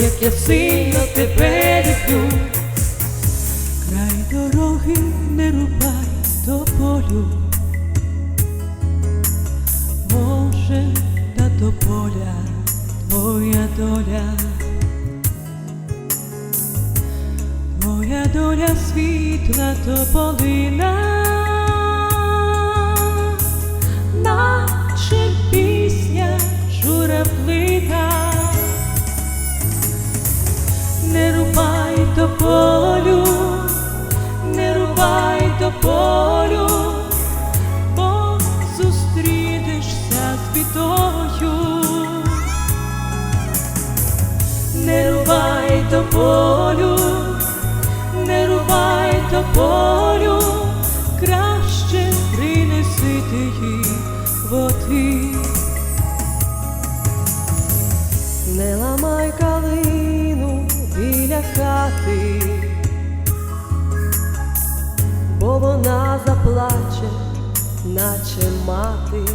як я сильно тебе люблю. Край дороги не рубай до полю, може, та до поля твоя доля, твоя доля світла тополина, наче пісня журавлина. Полю, бо зустрінешся з бідою. Не рубай до полю, не рубай до полю, краще принеси ти їй води. Не ламай калину біля хати, бо вона заплаче, наче мати,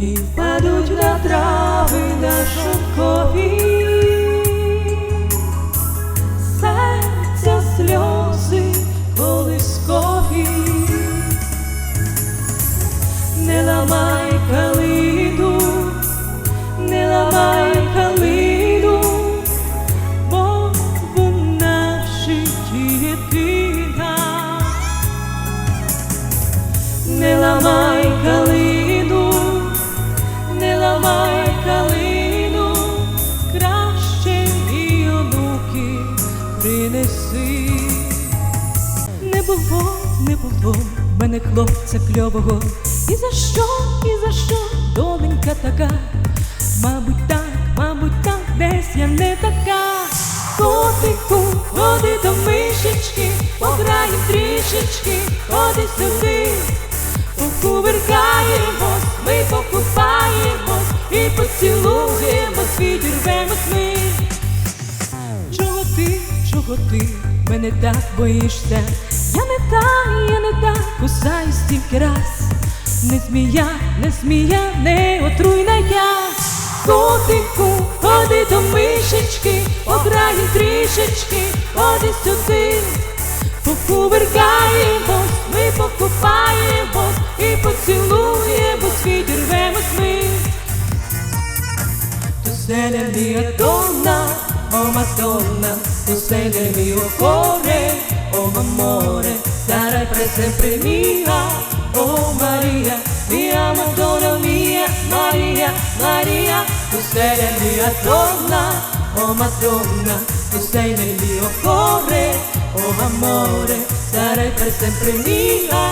І впадуть на трави на шовкові, мене хлопця кльового. І за що, і за що доленька така? Мабуть, так, мабуть, так, десь я не така. Котику, ходи до мишечки, пограєм трішечки, ходи сюди, покувиркаємось, ми покупаємось і поцілуємось, відірвемось ми. Чого ти, чого ти мене так боїшся? Та, я не та, кусаю стільки раз. Не змія, не змія, не отруйна я. Котику, ходи до мишечки, пограєм трішечки, ходи сюди, покувиркаємось, ми покупаємось і поцілуємось, відірвемось ми. Tu sei la mia donna, oh Madonna, tu sei nel mio cuore, oh amore, sarai per sempre mia, oh Maria, mia Madonna mia, Maria, Maria, tu sei la mia donna, oh Madonna, tu sei nel mio cuore, oh amore, sarai per sempre mia,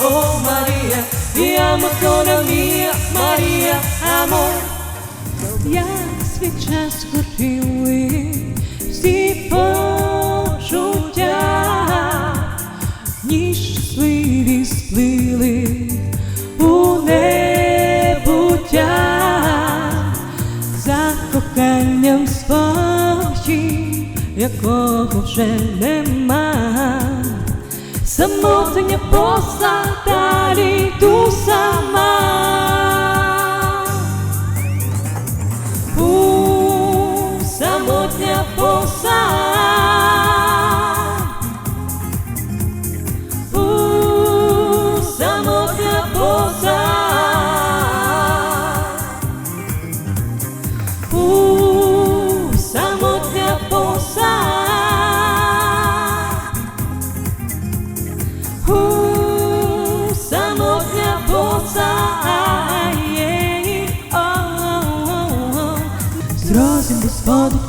oh Maria, mia Madonna mia, Maria, amore. Як свій час горіли всі почуття, якого вже нема, самотня посада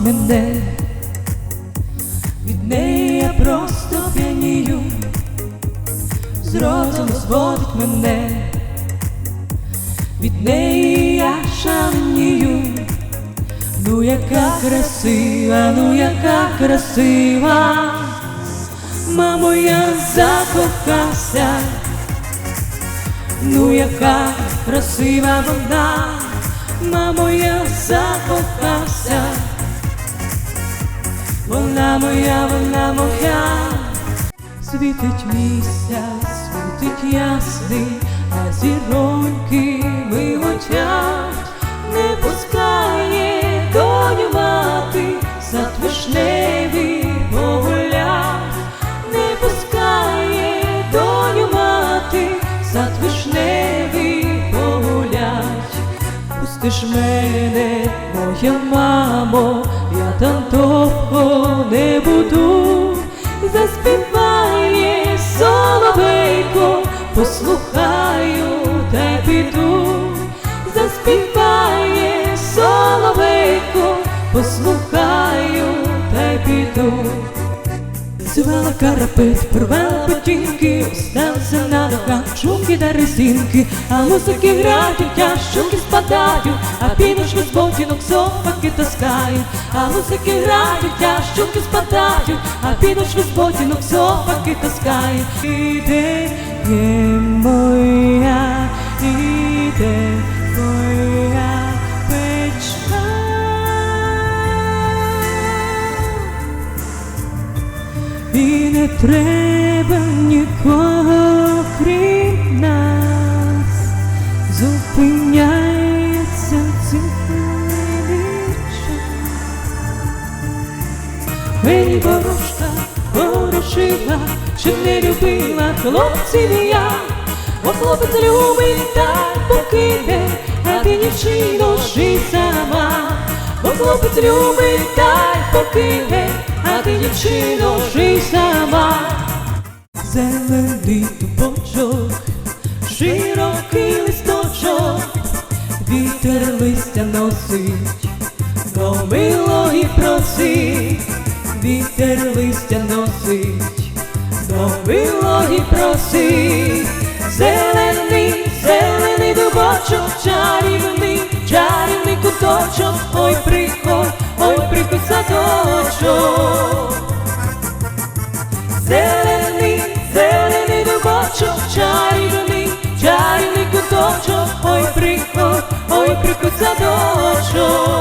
мене, від неї я просто п'янію, з розуму зводить мене, від неї я шаленію, Ну яка красива, ну яка красива, мамо, я закохався, ну яка красива вона, мамо, я закохався, вона моя, вона моя, світить місяць, світить ясний, а зіроньки миготять, не пускає доню мати, сад вишневий погулять, не пускає доню мати, сад вишневий погулять. Пустиш мене, моя мамо, я там довго не буду, заспіває соловейко, послухаю та й піду, заспіває соловейко, послухаю та й піду. Зувала карапет, порвала потінки, остався на ногах шумки та резинки, а музики грають, шумки спадають, а підошви з ботинок сопаки таскають, а музики грають, я шумки спадають, а підошви з ботинок сопаки таскають. Іде є моя, іде моя печка. І не треба нікого крім Мені ворожка ворожила, щоб не любила хлопців і я, бо хлопець любить так покине, а ти дівчино жий сама, бо хлопець любить так покине, а ти дівчино жий сама. Зелений дубочок, широкий листочок, вітер листя носить, до милої просить, вітер листя носить, до милої просить, зелений, зелений дубочок, чарівний, чарівний куточок, ой приходь, ой приходь садочок. Зелений, зелений дубочок, чарівний, чарівний куточок, ой приходь, ой приходь садочок.